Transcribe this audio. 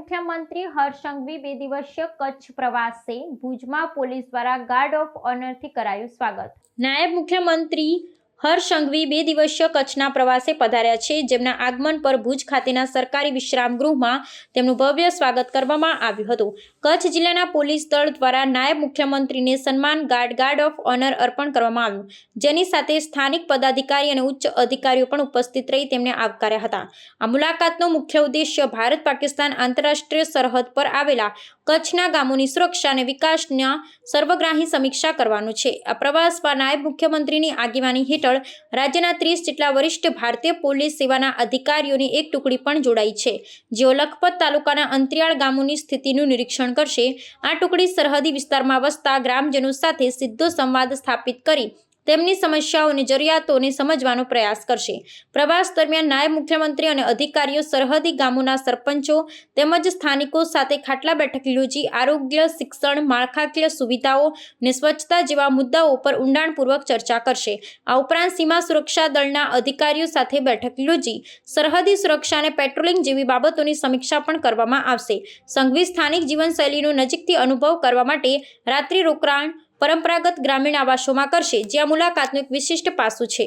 મુખ્યમંત્રી હર્ષ બે દિવસીય કચ્છ પ્રવાસે ભુજમાં પોલીસ દ્વારા ગાર્ડ ઓફ ઓનરથી કરાયું સ્વાગત. નાયબ મુખ્યમંત્રી હર્ષ સંઘવી બે દિવસીય કચ્છના પ્રવાસે પધાર્યા છે. જેમના આગમન પર ભુજ ખાતેના સરકારી વિશ્રામ ગૃહમાં તેમનું ભવ્ય સ્વાગત કરવામાં આવ્યું હતું. કચ્છ જિલ્લાના પોલીસ દળ દ્વારા નાયબ મુખ્યમંત્રીને સન્માન ગાર્ડ ગાર્ડ ઓફ ઓનર અર્પણ કરવામાં આવ્યું. જેની સાથે સ્થાનિક પદાધિકારી અને ઉચ્ચ અધિકારીઓ પણ ઉપસ્થિત રહી તેમને આવકાર્યા હતા. આ મુલાકાતનો મુખ્ય ઉદ્દેશ્ય ભારત પાકિસ્તાન આંતરરાષ્ટ્રીય સરહદ પર આવેલા કચ્છના ગામોની સુરક્ષા અને વિકાસના સર્વગ્રાહી સમીક્ષા કરવાનું છે. આ પ્રવાસમાં નાયબ મુખ્યમંત્રીની આગેવાની હેઠળ રાજ્યના ત્રીસ જેટલા વરિષ્ઠ ભારતીય પોલીસ સેવાના અધિકારીઓની એક ટુકડી પણ જોડાઈ છે. જેઓ લખપત તાલુકાના અંતરિયાળ ગામોની સ્થિતિનું નિરીક્ષણ કરશે. આ ટુકડી સરહદી વિસ્તારમાં વસતા ગ્રામજનો સાથે સીધો સંવાદ સ્થાપિત કરી તેમની સમસ્યાઓની જરૂરિયાતોને સમજવાનો પ્રયાસ કરશે. પ્રવાસ દરમિયાન નાયબ મુખ્યમંત્રી અને અધિકારીઓ સરહદી ગામોના સરપંચો તેમજ સ્થાનિકો સાથે ખાટલા બેઠક યોજી આરોગ્ય, શિક્ષણ, માળખાકીય સુવિધાઓ અને સ્વચ્છતા જેવા મુદ્દાઓ પર ઊંડાણપૂર્વક ચર્ચા કરશે. આ ઉપરાંત સીમા સુરક્ષા દળના અધિકારીઓ સાથે બેઠક યોજી સરહદી સુરક્ષા અને પેટ્રોલિંગ જેવી બાબતોની સમીક્ષા પણ કરવામાં આવશે. સંઘવી સ્થાનિક જીવનશૈલીનો નજીકથી અનુભવ કરવા માટે રાત્રિ રોકાણ પરંપરાગત ગ્રામીણ આવાસોમાં કરશે જ્યાં મુલાકાતનું એક વિશિષ્ટ પાસું છે.